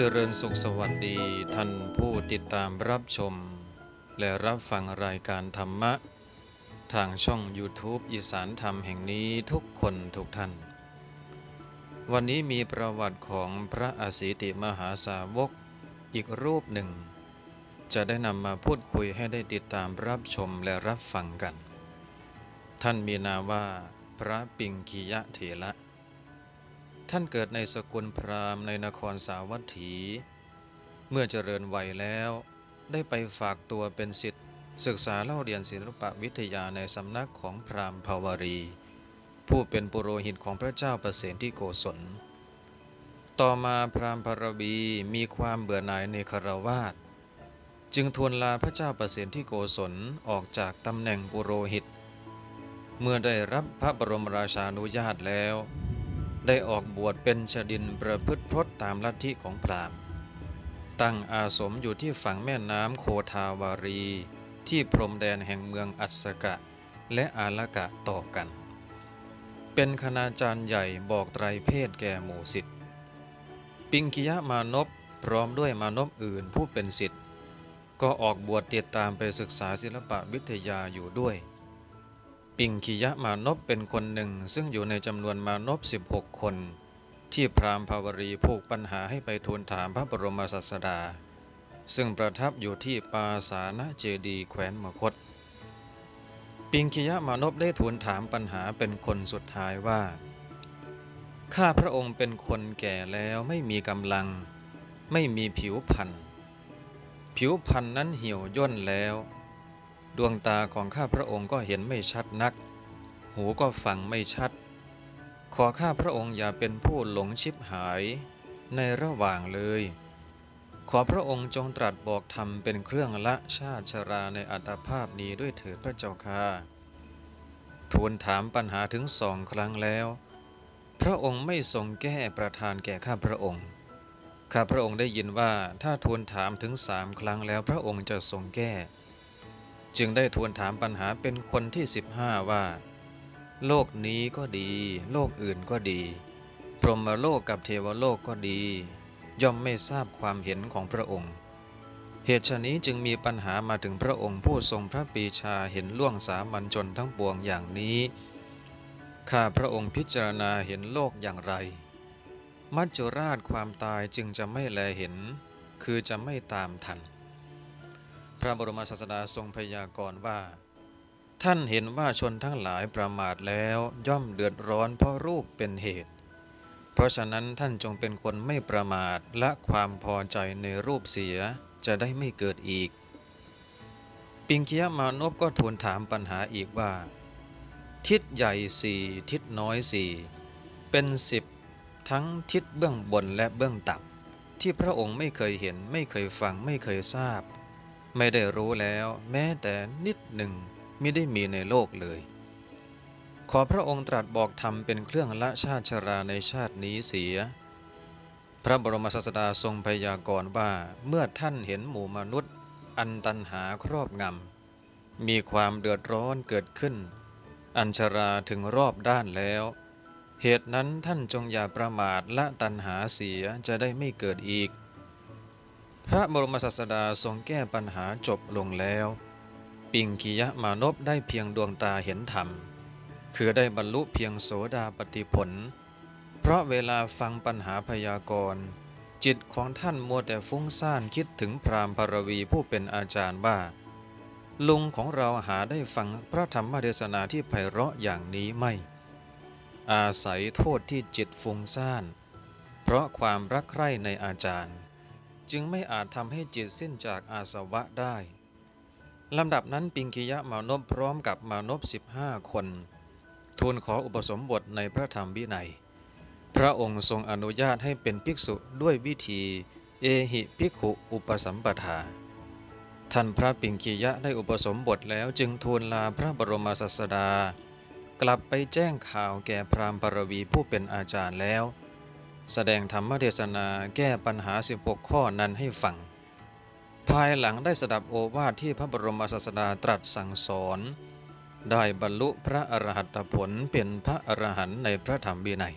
เจริญสุขสวัสดีท่านผู้ติดตามรับชม และรับฟังรายการธรรมะ ทางช่อง YouTube อีสานธรรมแห่งนี้ทุกคนทุกท่าน วันนี้มีประวัติของพระอาศิติมหาสาวกอีกรูปหนึ่ง จะได้นำมาพูดคุยให้ได้ติดตามรับชมและรับฟังกัน ท่านมีนามว่า พระปิงคียะเถระ ท่านเกิดในสกุลพราหมณ์ในนครสาวัตถี เมื่อเจริญวัยแล้ว ได้ไปฝากตัวเป็นศิษย์ศึกษาเล่าเรียนศิลปวิทยาในสำนักของพราหมณ์ภาวรี ผู้เป็นปุโรหิตของพระเจ้าประเสนที่โกศล ต่อมาพราหมณ์พรบีมีความเบื่อหน่ายในคารวาสจึงทูลลาพระเจ้าประเสนที่โกศลออกจากตำแหน่งปุโรหิต เมื่อได้รับพระบรมราชานุญาตแล้ว ได้ออกบวชเป็นชดินประพฤติพรตตามลัทธิของพราหมณ์ ตั้งอาสมอยู่ที่ฝั่งแม่น้ำโคทาวารี ที่พรมแดนแห่งเมืองอัสกะและอาลกะต่อกัน เป็นคณาจารย์ใหญ่บอกไตรเพศแก่หมู่สิทธิ์ ปิงคิยะมานพพร้อมด้วยมานพอื่นผู้เป็นสิทธิ์ ก็ออกบวชติดตามไปศึกษาศิลปะวิทยาอยู่ด้วย ปิงคิยะมานพเป็นคนหนึ่ง ซึ่งอยู่ในจำนวนมานพ16 คน ที่พราหมณ์ภาวรีผูกปัญหาให้ไปทูลถามพระบรมศาสดา ซึ่งประทับอยู่ที่ปาสานะเจดีแขวนมคต ปิงคิยะมานพได้ทูลถามปัญหาเป็นคนสุดท้ายว่า ข้าพระองค์เป็นคนแก่แล้วไม่มีกำลัง ไม่มีผิวพรรณผิวพรรณนั้นเหี่ยวย่นแล้ว ดวงตาของข้าพระองค์ก็เห็นไม่ชัดนัก หูก็ฟังไม่ชัด ขอข้าพระองค์อย่าเป็นผู้หลงชิบหายในระหว่างเลย ขอพระองค์จงตรัสบอกธรรมเป็นเครื่องละชาติชราในอัตภาพนี้ด้วยเถิดพระเจ้าค่ะทูลถามปัญหาถึงสองครั้งแล้ว พระองค์ไม่ทรงแก้ประทานแก่ข้าพระองค์ ข้าพระองค์ได้ยินว่าถ้าทูลถามถึงสามครั้งแล้วพระองค์จะทรงแก้ จึงได้ทูลถามปัญหาเป็นคนที่ 15 ว่า โลกนี้ก็ดี โลกอื่นก็ดี พรหมโลกกับเทวโลกก็ดี ย่อมไม่ทราบความเห็นของพระองค์ เหตุฉนี้จึงมีปัญหามาถึงพระองค์ผู้ทรงพระปีชาเห็นล่วงสามัญชนทั้งปวงอย่างนี้ข้าพระองค์พิจารณาเห็นโลกอย่างไร มัจจุราชความตายจึงจะไม่แลเห็น คือจะไม่ตามทัน พระบรมศาสดาทรงพยากรณ์ว่า ท่านเห็นว่าชนทั้งหลายประมาทแล้วย่อมเดือดร้อนเพราะรูปเป็นเหตุ เพราะฉะนั้นท่านจงเป็นคนไม่ประมาทและความพอใจในรูปเสียจะได้ไม่เกิดอีก ปิงเคียมานพก็ทูลถามปัญหาอีกว่า ทิศใหญ่สี่ทิศน้อยสี่เป็นสิบทั้งทิศเบื้องบนและเบื้องต่ำที่พระองค์ไม่เคยเห็นไม่เคยฟังไม่เคยทราบ ไม่ได้รู้แล้ว แม้แต่นิดหนึ่งไม่ได้มีในโลกเลย ขอพระองค์ตรัสบอกธรรมเป็นเครื่องละชาติชราในชาตินี้เสีย พระบรมศาสดาทรงพยากรณ์ว่าเมื่อท่านเห็นหมู่มนุษย์ อันตันหาครอบงำมีความเดือดร้อนเกิดขึ้น อัญชราถึงรอบด้านแล้ว เหตุนั้นท่านจงอย่าประมาทละตันหาเสียจะได้ไม่เกิดอีก พระบรมศาสดาทรงแก้ปัญหาจบลงแล้ว ปิงคิยะมานพได้เพียงดวงตาเห็นธรรม คือได้บรรลุเพียงโสดาปฏิผล เพราะเวลาฟังปัญหาพยากรณ์จิตของท่านมัวแต่ฟุ้งซ่านคิดถึงพรามณ์ภรวีผู้เป็นอาจารย์ว่าลุงของเราหาได้ฟังพระธรรมเทศนาที่ไพเราะอย่างนี้ไม่ อาศัยโทษที่จิตฟุ้งซ่าน เพราะความรักใคร่ในอาจารย์ จึงไม่อาจทำให้จิตสิ้นจากอาสวะได้ลำดับนั้นปิงกิยะมานพพร้อมกับมานพสิบห้าคน ทูลขออุปสมบทในพระธรรมวินัย พระองค์ทรงอนุญาตให้เป็นภิกษุด้วยวิธี เอหิภิกขุอุปสัมปทา ท่านพระปิงคียะได้อุปสมบทแล้วจึงทูลลาพระบรมศาสดา กลับไปแจ้งข่าวแก่พราหมณ์ปรวีผู้เป็นอาจารย์แล้ว แสดงธรรมเทศนาแก้ปัญหา 16 ข้อนั้นให้ฟัง ภายหลังได้สดับโอวาทที่พระบรมศาสดาตรัสสั่งสอน ได้บรรลุพระอรหัตผลเป็นพระอรหันต์ในพระธรรมวินัย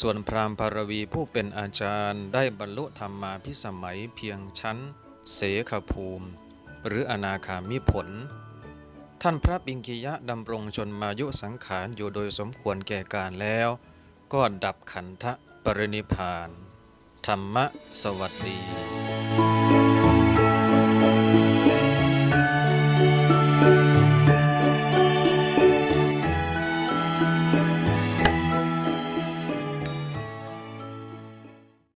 ส่วนพราหมณ์ภารวีผู้เป็นอาจารย์ได้บรรลุธรรมมาพิสมัยเพียงชั้น เสขภูมิ หรืออนาคามิผล ท่านพระปิงกิยะดำรงชนมายุสังขารอยู่โดยสมควรแก่การแล้ว ก็ดับขันธ ปรินิพาน ธรรมะสวัสดี